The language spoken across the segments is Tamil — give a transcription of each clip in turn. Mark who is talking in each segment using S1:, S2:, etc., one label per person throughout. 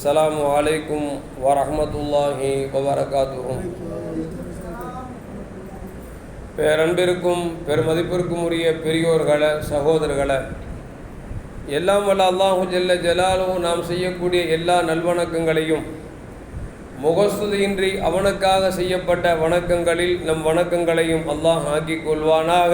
S1: السلام عليكم ورحمة الله وبركاته பேரன்பிற்கும் பெருமதிப்பிற்கும் உரிய பெரியோர்களை சகோதரர்களை எல்லாம் வல்ல அல்லாஹு ஜல்ல ஜலாலும் நாம் செய்யக்கூடிய எல்லா நல்வணக்கங்களையும் முகஸ்துதியின்றி அவனுக்காக செய்யப்பட்ட வணக்கங்களில் நம் வணக்கங்களையும் அல்லாஹ் ஆக்கிக் கொள்வானாக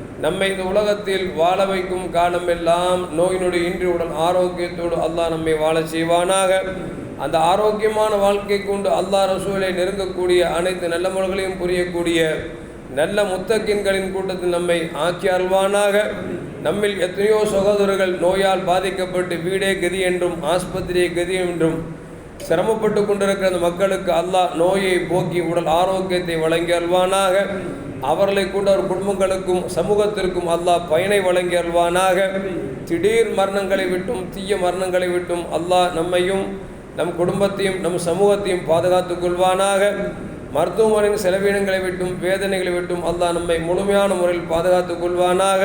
S1: நம்மை இந்த உலகத்தில் வாழ வைக்கும் காலம் எல்லாம் நோயினுடைய இன்றி ஆரோக்கியத்தோடு அல்லாஹ் நம்மை வாழ செய்வானாக. அந்த ஆரோக்கியமான வாழ்க்கை கொண்டு அல்லாஹ் ரசூலை நெருங்கக்கூடிய அனைத்து நல்ல முறைகளையும் புரியக்கூடிய நல்ல முத்தக்கின்களின் கூட்டத்தில் நம்மை ஆக்கி அருள்வானாக. நம்மில் எத்தனையோ சகோதரர்கள் நோயால் பாதிக்கப்பட்டு வீடே கதி என்றும் ஆஸ்பத்திரியே கதி என்றும் சிரமப்பட்டு கொண்டிருக்கிற அந்த மக்களுக்கு அல்லாஹ் நோயை போக்கி உடல் ஆரோக்கியத்தை வழங்கி அல்வானாக அவர்களை கொண்டு அவர் குடும்பங்களுக்கும் சமூகத்திற்கும் அல்லாஹ் பயனை வழங்கி அல்வானாக திடீர் மரணங்களை விட்டும் தீய மரணங்களை விட்டும் அல்லாஹ் நம்மையும் நம் குடும்பத்தையும் நம் சமூகத்தையும் பாதுகாத்துக் கொள்வானாக. மருத்துவமனையின் செலவினங்களை விட்டும் வேதனைகளை விட்டும் அல்லாஹ் நம்மை முழுமையான முறையில் பாதுகாத்துக் கொள்வானாக.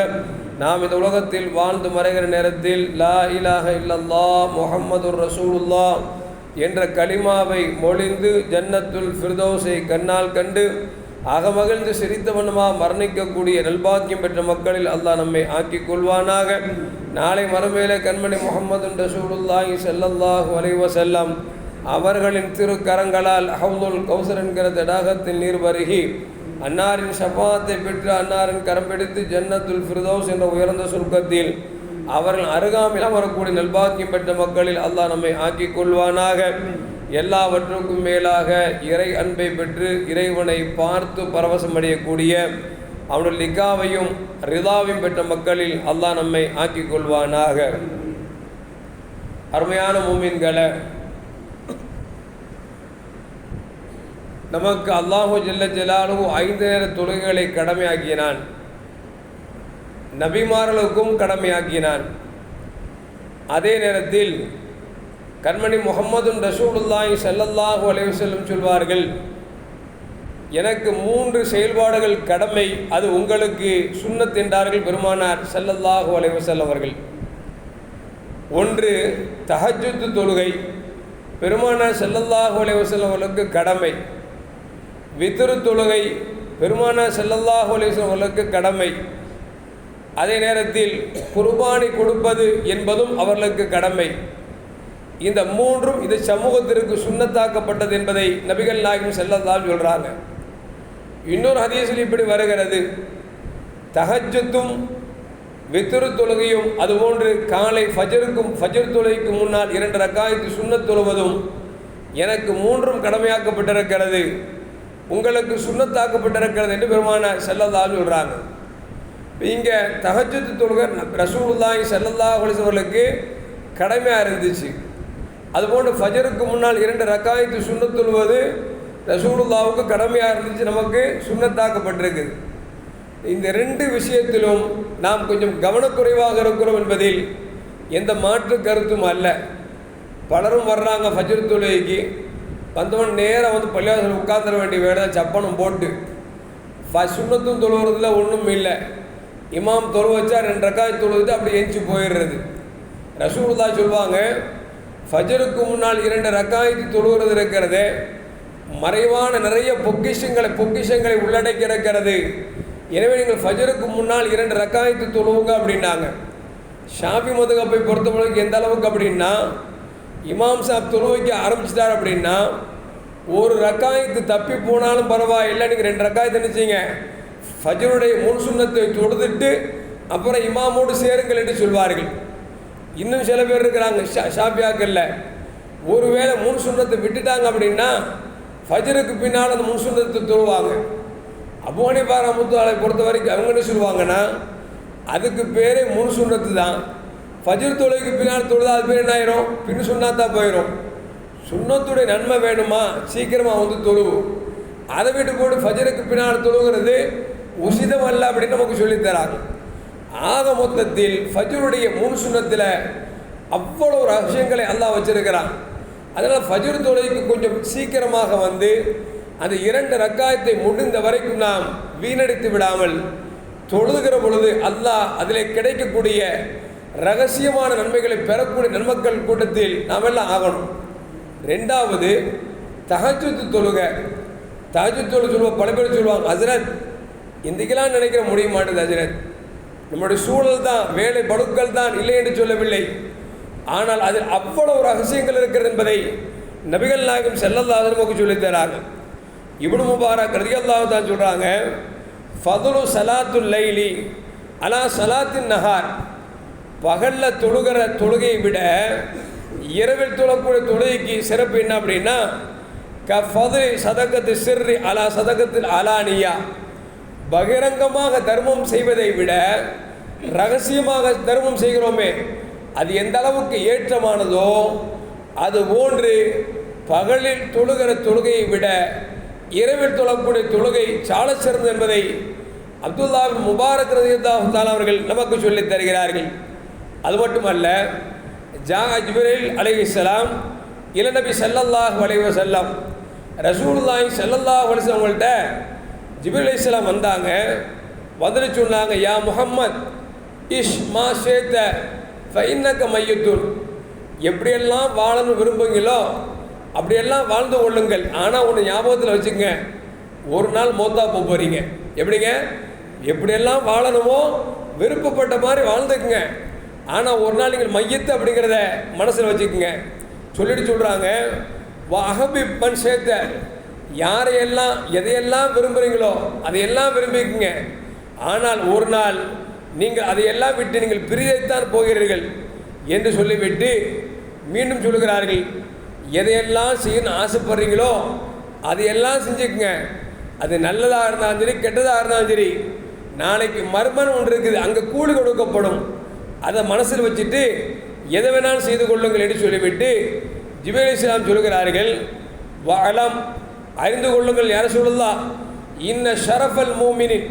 S1: நாம் இந்த உலகத்தில் வாழ்ந்து மறைகிற நேரத்தில் லா இலாக இல்லல்லா முகமது ரசூலுல்லா என்ற கலிமாவை மொழிந்து ஜன்னத்துல் ஃபிர்தோஸை கண்ணால் கண்டு அகமகிழ்ந்து சிரித்தவனமா மரணிக்கக்கூடிய நல்பாக்கியம் பெற்ற மக்களில் அல்லாஹ் நம்மை ஆக்கிக் கொள்வானாக நாளை மறுமையிலே கண்மணி முகமது ரசூலுல்லாஹி செல்லல்லாஹு வரைவ செல்லம் அவர்களின் திருக்கரங்களால் ஹவுதுல் கௌசர் என்கிற தடாகத்தில் நீர் வருகி அன்னாரின் சபாத்தை பெற்று அன்னாரின் கரம் பிடித்து ஜன்னத்துல் ஃபிர்தௌஸ் என்ற உயர்ந்த சுருக்கத்தில் அவர்கள் அருகாமையில் அமரக்கூடிய நல்பாக்கியம் பெற்ற மக்களில் அல்லாஹ் நம்மை ஆக்கிக் கொள்வானாக எல்லாவற்றுக்கும் மேலாக இறை அன்பை பெற்று இறைவனை பார்த்து பரவசம் அடையக்கூடிய அவனுடைய லிகாவையும் ரிதாவையும் பெற்ற மக்களில் அல்லாஹ் நம்மை ஆக்கிக் கொள்வானாக அருமையான மூமின்களை நமக்கு அல்லாஹு ஜெல்ல ஜலாலு ஐந்து நேர தொழுகைகளை கடமையாக்கினான். நபிமார்களுக்கும் கடமையாக்கினான். அதே நேரத்தில் கண்மணி முகமது ரசூலுல்லாய் ஸல்லல்லாஹு அலைஹி செல்லும் சொல்வார்கள் எனக்கு மூன்று செயல்பாடுகள் கடமை அது உங்களுக்கு சுண்ணத் என்றார்கள் பெருமானார் ஸல்லல்லாஹு அலைஹி செல்லவர்கள் அவர்கள். ஒன்று தஹஜ்ஜுத் தொழுகை. பெருமானார் செல்லல்லாஹு அலைஹி அவர்களுக்கு கடமை. வித்திரு தொழுகை பெருமானார் ஸல்லல்லாஹு அலைஹி வஸல்லம் அவர்களுக்கு கடமை. அதே நேரத்தில் குர்பானி கொடுப்பது என்பதும் அவர்களுக்கு கடமை. இந்த மூன்றும் இது சமூகத்திற்கு சுண்ணத்தாக்கப்பட்டது என்பதை நபிகள் நாயகம் செல்லத்தான் சொல்கிறாங்க இன்னொரு ஹதீஸில் இப்படி வருகிறது. தஹஜத்தும் வித்திரு தொழுகையும் அதுபோன்று காலை ஃபஜருக்கும் ஃபஜர் தொழுகைக்கு முன்னால் இரண்டு ரக்காயத்து சுண்ணத் தொழுவதும் எனக்கு மூன்றும் கடமையாக்கப்பட்டிருக்கிறது. உங்களுக்கு சுண்ணத்தாக்கப்பட்டிருக்கிறது என்று பெருமான செல்லதான்னு சொல்கிறாங்க இங்கே தகஜத்து தொழுகை ரசூல்லாய் செல்லதாக அவர்களுக்கு கடமையாக இருந்துச்சு. அதுபோன்று ஃபஜருக்கு முன்னால் இரண்டு ரக்காயத்து சுண்ணத்துள்வது ரசூலுல்லாவுக்கு கடமையாக இருந்துச்சு. நமக்கு சுண்ணத்தாக்கப்பட்டிருக்குது இந்த ரெண்டு விஷயத்திலும் நாம் கொஞ்சம் கவனக்குறைவாக இருக்கிறோம் என்பதில் எந்த மாற்று கருத்தும் அல்ல. பலரும் வர்றாங்க ஃபஜர் தொழுகைக்கு. வந்தவன் நேராக வந்து பள்ளிவாசல் உட்காந்துட வேண்டிய வேலை சப்பனம் போட்டு. ஃப சுண்ணத்தும் தொழுவுறதுல ஒன்றும் இல்லை. இமாம் தொழு வச்சா ரெண்டு ரக்காய் தொழுது அப்படி எஞ்சி போயிடுறது. ரசூலுல்லா சொல்லுவாங்க ஃபஜருக்கு முன்னால் இரண்டு ரக்காயத்து தொழுகிறது இருக்கிறது. மறைவான நிறைய பொக்கிஷங்களை பொக்கிஷங்களை உள்ளடக்கி இருக்கிறது. எனவே நீங்கள் ஃபஜருக்கு முன்னால் இரண்டு ரக்காயத்து தொழுவுங்க அப்படின்னாங்க. ஷாபி மதுகப்பை பொறுத்தவரைக்கும் எந்த அளவுக்கு அப்படின்னா இமாம் சாப் தொழுவைக்கு ஆரம்பிச்சிட்டார் அப்படின்னா ஒரு ரக்காயத்து தப்பி போனாலும் பரவாயில்லை. நீங்கள் ரெண்டு ரக்காயத்து நினச்சிங்க. ஃபஜருடைய முன் சுண்ணத்தை தொடுத்துட்டு அப்புறம் இமாமோடு சேருங்கள் என்று சொல்வார்கள். இன்னும் சில பேர் இருக்கிறாங்க. ஷா ஷாப்பியாக்கல்ல ஒருவேளை முன் சுண்ணத்தை விட்டுட்டாங்க அப்படின்னா ஃபஜருக்கு பின்னால் அந்த முன் சுண்ணத்தை தொழுவாங்க அபோனி பாராமுத்தாலை பொறுத்த வரைக்கும் அவங்க என்ன சொல்லுவாங்கன்னா அதுக்கு பேரே முன் சுண்ணத்து தான். ஃபஜர் தொழுகைக்கு பின்னால் தொழுது அது பேர் என்ன ஆயிரும் பின் சுண்ணாத்தான் போயிடும் சுண்ணத்துடைய நன்மை வேணுமா? சீக்கிரமாக வந்து தொழுவு. அதை விட்டு போட்டு ஃபஜருக்கு பின்னால் தொழுகிறது உசிதம் அல்ல அப்படின்னு நமக்கு சொல்லித் தராங்க. ஆக மொத்தத்தில் ஃபஜருடைய மூணு சுண்ணத்தில் அவ்வளோ ரகசியங்களை அல்லாஹ் வச்சிருக்கிறான். அதனால் ஃபஜர் தொழுகைக்கு கொஞ்சம் சீக்கிரமாக வந்து அந்த இரண்டு ரக்காயத்தை முடிந்த வரைக்கும் நாம் வீணடித்து விடாமல் தொழுதுகிற பொழுது அல்லாஹ் அதிலே கிடைக்கக்கூடிய ரகசியமான நன்மைகளை பெறக்கூடிய நன்மக்கள் கூட்டத்தில் நாம் எல்லாம் ஆகணும். ரெண்டாவது தஹஜுத்து தொழுக. தஹஜுத் தொழு சொல்லுவோம் பல பேர் சொல்லுவாங்க ஹசரத் இன்றைக்கெல்லாம் நினைக்கிற முடிய மாட்டேது ஹசரத் நம்முடைய சூழல் தான் வேலை படுக்கள் தான் இல்லை என்று சொல்லவில்லை. ஆனால் அதில் அவ்வளவு ரகசியங்கள் இருக்கிறது என்பதை நபிகள் நாயகம் செல்லல்லாத நமக்கு சொல்லித் தராங்க இப்னு முபாரக் ரதியல்லாஹு தான் சொல்கிறாங்க ஃபதுலு சலாத்து லைலி அலா சலாத்தின் நகார் பகலில் தொழுகிற தொழுகையை விட இரவில் தொழக்கூடிய தொழுகைக்கு சிறப்பு என்ன அப்படின்னா க ஃபதுலி சதகத்து சிர்ரி அலா சதகத்தில் அலானியா. பகிரங்கமாக தர்மம் செய்வதை விட ரகசியமாக தர்மம் செய்கிறோமே அது எந்த அளவுக்கு ஏற்றமானதோ அது போன்று பகலில் தொழுகிற தொழுகையை விட இரவில் தொழக்கூடிய தொழுகை சால சிறந்தது என்பதை அப்துல்லா முபாரக் ரதியல்லாஹு அவர்கள் நமக்கு சொல்லித் தருகிறார்கள். அது மட்டுமல்ல ஜா ஜிப்ரீல் அலைஹிஸ்ஸலாம் இளநபி ஸல்லல்லாஹு அலைஹி வஸல்லம் ரசூலுல்லாஹி ஸல்லல்லாஹு அலைஹி வஸல்லம் அவங்கள்ட்ட வந்தாங்க. வந்துட்டு சொன்னாங்க யா முகம்மத் இஷ் மா சேத்த ஃபைன்னக்க மையத்தூர் எப்படியெல்லாம் வாழணும் விரும்புங்களோ அப்படியெல்லாம் வாழ்ந்து கொள்ளுங்கள். ஆனால் ஒன்று ஞாபகத்தில் வச்சுங்க ஒரு நாள் மோத்தா போக போகிறீங்க எப்படிங்க? எப்படியெல்லாம் வாழணுமோ விருப்பப்பட்ட மாதிரி வாழ்ந்துக்குங்க. ஆனால் ஒரு நாள் நீங்கள் மையத்து அப்படிங்கிறத மனசில் வச்சுக்கோங்க. சொல்லிட்டு சொல்கிறாங்க அகபி பன் சேர்த்த யாரையெல்லாம் எதையெல்லாம் விரும்புகிறீங்களோ அதையெல்லாம் விரும்பிக்குங்க. ஆனால் ஒரு நாள் நீங்கள் அதையெல்லாம் விட்டு நீங்கள் பிரியத்தான் போகிறீர்கள் என்று சொல்லிவிட்டு மீண்டும் சொல்லுகிறார்கள் எதையெல்லாம் செய்யணும்னு ஆசைப்படுறீங்களோ அதையெல்லாம் செஞ்சுக்குங்க. அது நல்லதாக இருந்தாலும் சரி கெட்டதாக இருந்தாலும் சரி நாளைக்கு மர்மன் ஒன்று இருக்குது அங்கே கூலி கொடுக்கப்படும். அதை மனசில் வச்சுட்டு எதை வேணாலும் செய்து கொள்ளுங்கள் என்று சொல்லிவிட்டு ஜிபேல் இஸ்லாம் சொல்கிறார்கள் வளம் அறிந்து கொள்ளுங்கள் யார சொல்லலாம் இன்ன ஷரஃபல் மூமினின்.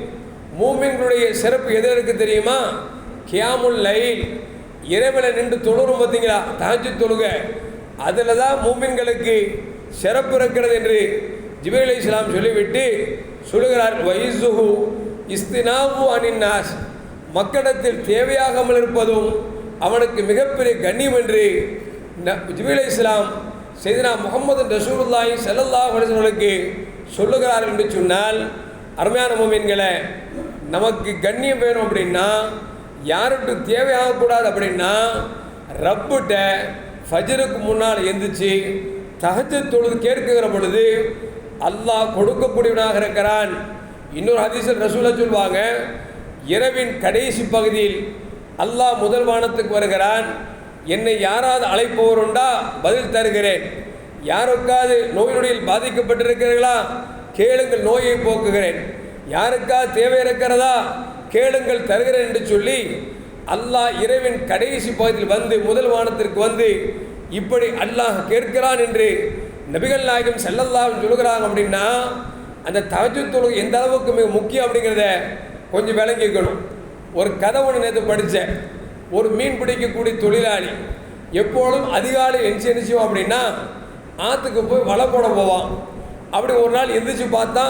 S1: மூமின்களுடைய சிறப்பு எது இருக்கு தெரியுமா? கியாமுல் லைல். இரவில் நின்று தொழுறும் பார்த்தீங்களா? தாஞ்சி தொழுக. அதில் தான் மூமின்களுக்கு சிறப்பு இருக்கிறது என்று ஜிபேல் இஸ்லாம் சொல்லிவிட்டு சொல்லுகிறார் வைசுஹு இஸ்தினாவு அனின்னாஸ் மக்களிடத்தில் தேவையாகாமல் இருப்பதும் அவனுக்கு மிகப்பெரிய கண்ணியம் என்று ஜிபேல் இஸ்லாம் செய்தினா முகமது ரசூலுல்லாய் செல்லல்லா அலைஹி சொல்லுகிறார் என்று சொன்னால் அருமையான மோமீன்களை நமக்கு கண்ணியம் வேணும் அப்படின்னா யாருக்கு தேவையாகக்கூடாது அப்படின்னா ரப்புட்ட ஃபஜருக்கு முன்னால் எந்திரிச்சு தஹஜ தொழுது கேட்கிற பொழுது அல்லாஹ் கொடுக்கக்கூடியவனாக இருக்கிறான். இன்னொரு ஹதீஸில் ரசூலா சொல்வாங்க இரவின் கடைசி பகுதியில் அல்லாஹ் முதல் வானத்துக்கு வருகிறான். என்னை யாராவது அழைப்பவர் உண்டா பதில் தருகிறேன். யாருக்காவது நோய் நொடியில் பாதிக்கப்பட்டிருக்கிறீர்களா? கேளுங்கள் நோயை போக்குகிறேன். யாருக்காவது தேவை இருக்கிறதா கேளுங்கள் தருகிறேன் என்று சொல்லி அல்லாஹ் இரவின் கடைசி பகுதியில் வந்து முதல் வானத்திற்கு வந்து இப்படி அல்லாஹ் கேட்கிறான் என்று நபிகள் நாயகம் செல்லல்லாம் சொல்லுகிறாங்க அப்படின்னா அந்த தகஜு தொழுகை எந்த அளவுக்கு மிக முக்கியம் அப்படிங்கிறத கொஞ்சம் விளங்கிக்கணும். ஒரு கதை ஒன்று நேற்று படித்தேன் ஒரு மீன் பிடிக்கக்கூடிய தொழிலாளி எப்பொழுதும் அதிகாலை எந்திரிச்சு எந்திரிச்சோம் அப்படின்னா ஆற்றுக்கு போய் வலை போட போவான். அப்படி ஒரு நாள் எந்திரிச்சு பார்த்தா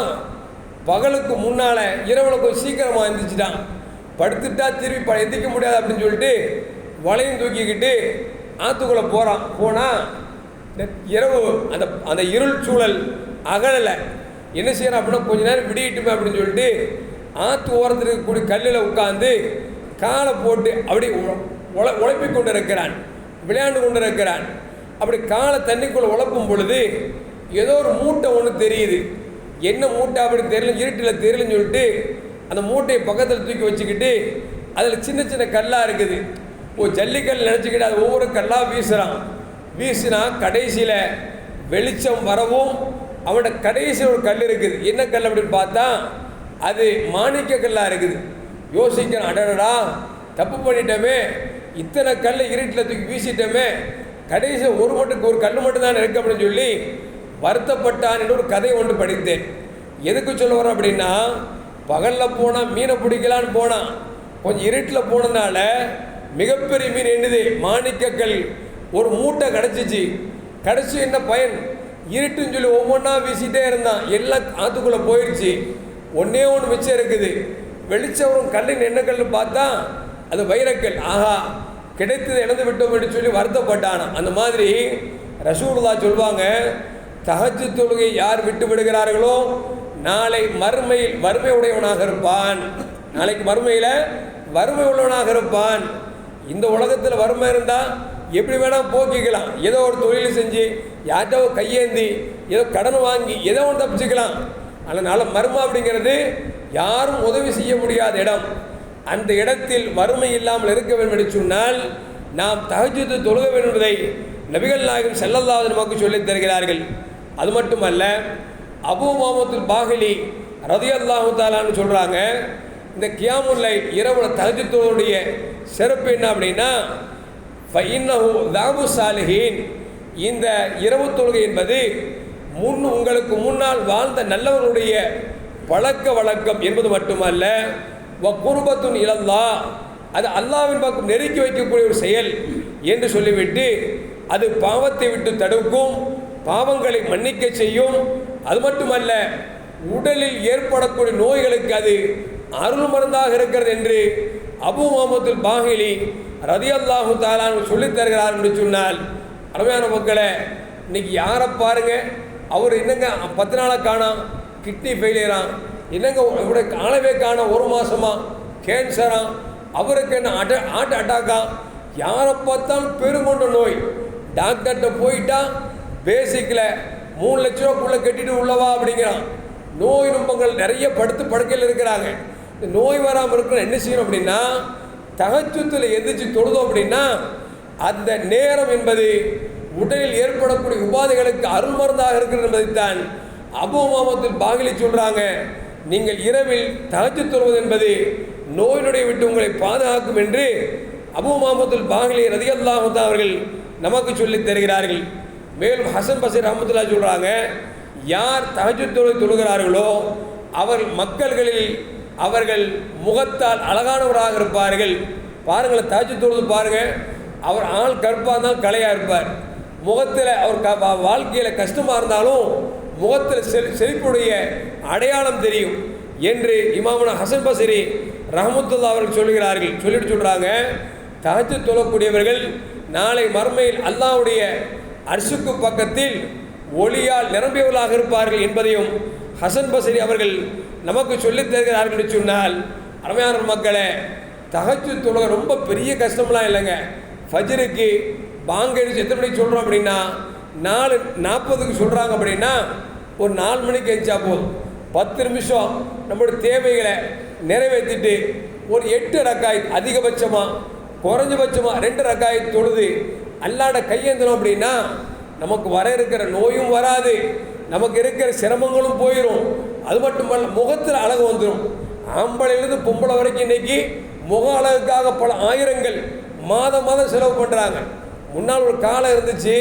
S1: பகலுக்கு முன்னால் இரவில் கொஞ்சம் சீக்கிரமாக எந்திரிச்சிட்டான். படுத்துட்டா திருப்பி ப எந்திரிக்க முடியாது அப்படின்னு சொல்லிட்டு வலையும் தூக்கிக்கிட்டு ஆற்றுக்குள்ளே போகிறான் போனால் இரவு அந்த அந்த இருள் சூழல் அகலலை. என்ன செய்யறான் அப்படின்னா கொஞ்ச நேரம் விடியிட்டுமே அப்படின்னு சொல்லிட்டு ஆற்று ஓரத்தில் இருக்கக்கூடிய கல்லில் உட்காந்து காலை போட்டு அப்படி உழ உழைப்பி கொண்டு இருக்கிறான் விளையாண்டு கொண்டு இருக்கிறான் அப்படி காலை தண்ணிக்குள்ளே உழப்பும் பொழுது ஏதோ ஒரு மூட்டை ஒன்று தெரியுது. என்ன மூட்டை அப்படி தெரியல இருட்டில் தெரியலன்னு சொல்லிட்டு அந்த மூட்டையை பக்கத்தில் தூக்கி வச்சுக்கிட்டு அதில் சின்ன சின்ன கல்லாக இருக்குது. ஓ ஜல்லிக்கல் நினச்சிக்கிட்டு அது ஒவ்வொரு கல்லாக வீசுகிறான் வீசினா கடைசியில் வெளிச்சம் வரவும் அவனோட கடைசியில் ஒரு கல் இருக்குது. என்ன கல் அப்படின்னு பார்த்தா அது மாணிக்க கல்லாக இருக்குது. யோசிக்கிறேன் அடடா தப்பு பண்ணிட்டோமே இத்தனை கல் இருட்டில் தூக்கி வீசிட்டோமே கடைசி ஒரு மட்டுக்கு ஒரு கல் மட்டும்தான் இருக்கு அப்படின்னு சொல்லி வருத்தப்பட்டான் ஒரு கதை ஒன்று படித்தேன். எதுக்கு சொல்ல வரோம் அப்படின்னா பகலில் போனால் மீனை பிடிக்கலான்னு போனான். கொஞ்சம் இருட்டில் போனதுனால மிகப்பெரிய மீன் என்னது? மாணிக்கக்கல். ஒரு மூட்டை கிடச்சிச்சு. கிடச்சி என்ன பயன்? இருட்டுன்னு சொல்லி ஒவ்வொன்றா வீசிட்டே இருந்தான். எல்லாம் ஆற்றுக்குள்ளே போயிடுச்சு ஒன்றே ஒன்று மிச்சம் இருக்குது. வெளிச்சவரும் கல்லின் என்ன கல் பார்த்தா அது வைரக்கல். ஆஹா கிடைத்தது இழந்து விட்டோம் என்று சொல்லி வருத்தப்பட்டானான் அந்த மாதிரி ரசூலுல்லா சொல்லுவாங்க தஹஜ்ஜு தொழுகை யார் விட்டு விடுகிறார்களோ நாளை மறுமையில் வறுமை உடையவனாக இருப்பான். நாளைக்கு மறுமையில் வறுமை உள்ளவனாக இருப்பான். இந்த உலகத்தில் வறுமை இருந்தால் எப்படி வேணால் போக்கிக்கலாம். ஏதோ ஒரு தொழில் செஞ்சு யார்கிட்ட கையேந்தி ஏதோ கடன் வாங்கி ஏதோ ஒன்று தப்பிச்சுக்கலாம். அதனால் மர்மம் அப்படிங்கிறது யாரும் உதவி செய்ய முடியாத இடம். அந்த இடத்தில் வறுமை இல்லாமல் இருக்க வேண்டும் என்று சொன்னால் நாம் தகஜத்து தொழுக வேண்டும் என்பதை நபிகள் நாயகம் செல்லல்லாத நமக்கு சொல்லித் தருகிறார்கள். அது மட்டுமல்ல அபு முகமதுல் பாகிலி ரதி அல்லாஹு தாலான்னு சொல்கிறாங்க இந்த கியாமுல்லை இரவுல தகஜத்துடைய சிறப்பு என்ன அப்படின்னா ஃபைன்னஹு தாபு சாலிஹீன் இந்த இரவு தொழுகை என்பது முன் உங்களுக்கு முன்னால் வாழ்ந்த நல்லவர்களுடைய பழக்க வழக்கம் என்பது மட்டுமல்ல வ குருபத்துன் இழந்தா அது அல்லாவின் பக்கம் நெருக்கி வைக்கக்கூடிய ஒரு செயல் என்று சொல்லிவிட்டு அது பாவத்தை விட்டு தடுக்கும் பாவங்களை மன்னிக்க செய்யும். அது மட்டுமல்ல உடலில் ஏற்படக்கூடிய நோய்களுக்கு அது அருள் மருந்தாக இருக்கிறது என்று அபு முகமதுல் பாகிலி ரதி அல்லாஹு தாலான் சொல்லித் தருகிறார் என்று சொன்னால் அருமையான மக்களை இன்னைக்கு யாரை பாருங்க? அவர் என்னங்க பத்து நாளாக காணாம். கிட்னி ஃபெயிலியராக என்னங்க இவருடைய காணவே காண ஒரு மாதமாக கேன்சராக அவருக்கு என்ன அட்ட ஹார்ட் அட்டாக்கா யாரை பார்த்தாலும் பெருங்கொண்ட நோய். டாக்டர்கிட்ட போயிட்டா பேசிக்கில் மூணு லட்ச ரூபாக்குள்ளே கட்டிட்டு உள்ளவா அப்படிங்கிறான். நோய் நுட்பங்கள் நிறைய படுத்து படுக்கையில் இருக்கிறாங்க. இந்த நோய் வராமல் இருக்கணும் என்ன செய்யணும் அப்படின்னா தகச்சுத்தில் எந்திரிச்சு தொழுதோம் அப்படின்னா அந்த நேரம் என்பது உடலில் ஏற்படக்கூடிய உபாதைகளுக்கு அருள் மருந்தாக இருக்கிறது என்பதைத்தான் அபோமாமத்தில் பாகிலி சொல்கிறாங்க நீங்கள் இரவில் தகச்சு தொழுவது என்பது நோயினுடைய விட்டு உங்களை பாதுகாக்கும் என்று அபுமாமத்துல் பாகிலி ரதி அவர்கள் நமக்கு சொல்லித் தருகிறார்கள். மேலும் ஹசன் பசீர் அஹமதுல்லா சொல்கிறாங்க யார் தகஜு தொழுகை தொழுகிறார்களோ அவர் மக்கள்களில் அவர்கள் முகத்தால் அழகானவராக இருப்பார்கள். பாருங்கள் தகஜு தொழுது பாருங்கள் அவர் ஆள் கற்பாக இருந்தால் கலையாக இருப்பார். முகத்தில் அவர் க வாழ்க்கையில் கஷ்டமாக இருந்தாலும் முகத்தில் செ செழிப்புடைய அடையாளம் தெரியும் என்று இமாமன ஹசன் பசரி ரஹமத்துல்லா அவர்கள் சொல்கிறார்கள் சொல்லிட்டு சொல்கிறாங்க தகத்து தொழக்கூடியவர்கள் நாளை மறுமையில் அல்லாஹ்வுடைய அர்சுக்கு பக்கத்தில் ஒளியால் நிரம்பியவர்களாக இருப்பார்கள் என்பதையும் ஹசன் பசரி அவர்கள் நமக்கு சொல்லித் தருகிறார்கள் என்று சொன்னால் அருமையான மக்களை தகச்சு தொழுகை ரொம்ப பெரிய கஷ்டம்லாம் இல்லைங்க. ஃபஜருக்கு பாங்க எத்தனை மணிக்கு சொல்கிறோம் அப்படின்னா நாலு நாற்பதுக்கு சொல்கிறாங்க அப்படின்னா ஒரு நாலு மணிக்கு எஞ்சா போதும். பத்து நிமிஷம் நம்மளுடைய தேவைகளை நிறைவேற்றிட்டு ஒரு எட்டு ரக்காய் அதிகபட்சமாக குறைஞ்சபட்சமாக ரெண்டு ரக்காய் தொழுது அல்லாட கையேந்தணும் அப்படின்னா நமக்கு வர இருக்கிற நோயும் வராது. நமக்கு இருக்கிற சிரமங்களும் போயிடும் அது மட்டுமல்ல முகத்தில் அழகு வந்துடும் ஆம்பளையிலிருந்து பொம்பளை வரைக்கும் இன்னைக்கு முக அழகுக்காக பல ஆயிரங்கள் மாதம் மாதம் செலவு பண்ணுறாங்க முன்னால் ஒரு காலம் இருந்துச்சு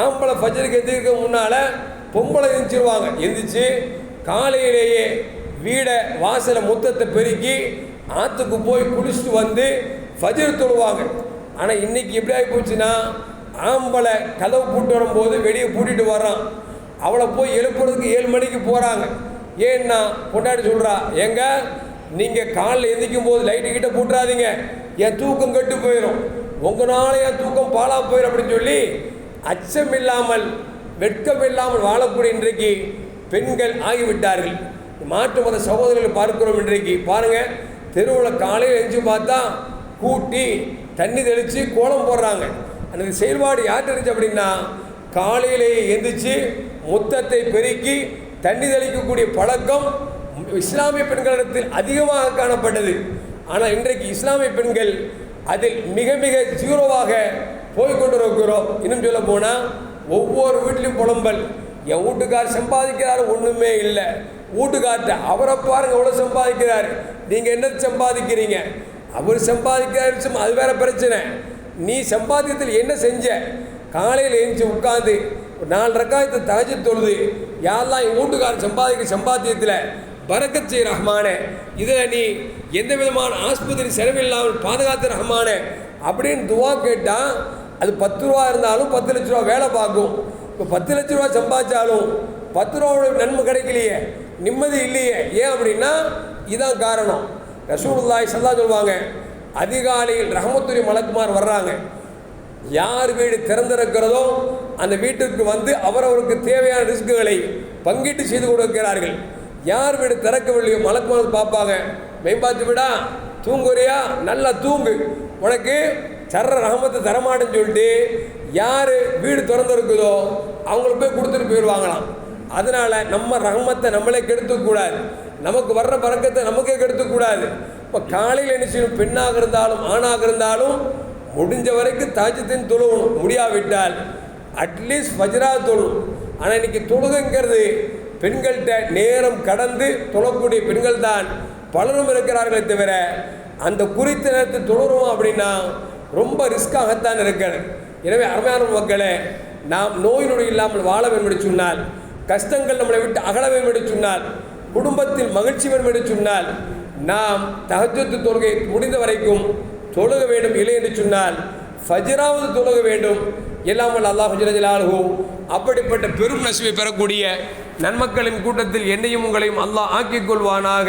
S1: ஆம்பளை ஃபஜருக்கு எந்திரிக்க முன்னால் பொம்பளை எந்திரிச்சிருவாங்க. எந்திரிச்சு காலையிலேயே வீடை வாசலை முத்தத்தை பெருக்கி ஆற்றுக்கு போய் குளிச்சுட்டு வந்து ஃபஜர் தொழுவாங்க. ஆனால் இன்னைக்கு எப்படி ஆகி போச்சுன்னா ஆம்பளை கதவு பூட்டு வரும்போது வெளியே பூட்டிட்டு வர்றான். அவளை போய் எழுப்புறதுக்கு ஏழு மணிக்கு போகிறாங்க ஏன்னா கொண்டாடி சொல்கிறா ஏங்க நீங்கள் காலைல எந்திக்கும் போது லைட்டு கிட்ட பூட்டுறாதீங்க. என் தூக்கம் கெட்டு போயிடும் உங்களால் என் தூக்கம் பாலாக போயிடும் அப்படின்னு சொல்லி அச்சம் இல்லாமல் வாழக்கூடிய இன்றைக்கு பெண்கள் ஆகிவிட்டார்கள். மாற்று மத சகோதரர்கள் பார்க்கிறோம் இன்றைக்கு. பாருங்கள் தெருவில் காலையில் எழுந்து பார்த்தா கூட்டி தண்ணி தெளித்து கோலம் போடுறாங்க. அந்த செயல்பாடு யார் தெரிஞ்சு அப்படின்னா காலையிலேயே எந்திரிச்சு முத்தத்தை பெருக்கி தண்ணி தெளிக்கக்கூடிய பழக்கம் இஸ்லாமிய பெண்களிடத்தில் அதிகமாக காணப்பட்டது. ஆனால் இன்றைக்கு இஸ்லாமிய பெண்கள் அதில் மிக மிக ஜீரோவாக போய் கொண்டிருக்கிறோம் இன்னும் சொல்ல போனால் ஒவ்வொரு வீட்லேயும் புலம்பல். என் வீட்டுக்கார் சம்பாதிக்கிறார் ஒன்றுமே இல்லை. வீட்டுக்கார்ட்ட அவரை பாருங்கள் எவ்வளோ சம்பாதிக்கிறார். நீங்கள் என்ன சம்பாதிக்கிறீங்க? அவர் சம்பாதிக்கிறாரு அது வேறு பிரச்சனை. நீ சம்பாத்தியத்தில் என்ன செஞ்ச? காலையில் எழுந்துச்சு உட்காந்து ஒரு நாலு ரக்காயத்தை தகச்சு தொழுது யாரெல்லாம் என் வீட்டுக்காரர் சம்பாதிக்க சம்பாத்தியத்தில் பறக்கச் ரஹ்மானே இதில் நீ எந்த விதமான ஆஸ்பத்திரி செலவில்லாமல் பாதுகாத்து ரஹ்மானே அப்படின்னு துவா கேட்டால் அது பத்து ரூபா இருந்தாலும் பத்து லட்ச ரூபா வேலை பார்க்கும். இப்போ பத்து லட்ச ரூபா சம்பாதிச்சாலும் பத்து ரூபாவோட நன்மை கிடைக்கலையே. நிம்மதி இல்லையே. ஏன் அப்படின்னா இதான் காரணம். ரசூலுல்லாஹி சல்லா சொல்லுவாங்க அதிகாலையில் ரஹமத்துரி மலக்குமார் வர்றாங்க. யார் வீடு திறந்திருக்கிறதோ அந்த வீட்டுக்கு வந்து அவரவருக்கு தேவையான ரிஸ்க்குகளை பங்கிட்டு செய்து கொடுக்கிறார்கள். யார் வீடு திறக்கவில்லையோ மலக்குமார் பார்ப்பாங்க. மேம்பாத்து விடா தூங்குறியா? நல்லா தூங்கு. உனக்கு சர்ற ரஹமத்தை தரமாட்டேன்னு சொல்லிட்டு யார் வீடு திறந்துருக்குதோ அவங்களுக்கு போய் கொடுத்துட்டு போயிடுவாங்களாம். அதனால் நம்ம ரஹமத்தை நம்மளே கெடுத்துக்கூடாது நமக்கு வர்ற பறக்கத்தை நமக்கே கெடுத்துக்கூடாது இப்போ காலையில் என்ன பெண்ணாக இருந்தாலும் ஆணாக இருந்தாலும் முடிஞ்ச வரைக்கும் தாஜத்தின் தொழுகணும். முடியாவிட்டால் அட்லீஸ்ட் வஜ்ரா தொழும் ஆனால் இன்றைக்கி தொழுகைங்கிறது பெண்கள்கிட்ட நேரம் கடந்து தொழக்கூடிய பெண்கள் தான் பலரும் இருக்கிறார்களே தவிர அந்த குறித்த நேரத்தில் தொழுகிறோம் அப்படின்னா ரொம்ப ரிஸ்க்காகத்தான் இருக்கிறது எனவே அருமையான மக்களே நாம் நோய் நொடி இல்லாமல் வாழ வேண்டும் என்று சொன்னால் கஷ்டங்கள் நம்மளை விட்டு அகல வேண்டும் என்று சொன்னால் குடும்பத்தில் மகிழ்ச்சி வேண்டும் என்று சொன்னால் நாம் தகஜத்து தொழுகை முடிந்த வரைக்கும் தொழுக வேண்டும் இல்லை என்று சொன்னால் ஃபஜ்ராவது தொழுக வேண்டும். எல்லாம் அல்லாஹ் ஜலாலுஹு அப்படிப்பட்ட பெரும் நசுவை பெறக்கூடிய நன்மக்களின் கூட்டத்தில் என்னையும் உங்களையும் அல்லாஹ் ஆக்கிக் கொள்வானாக.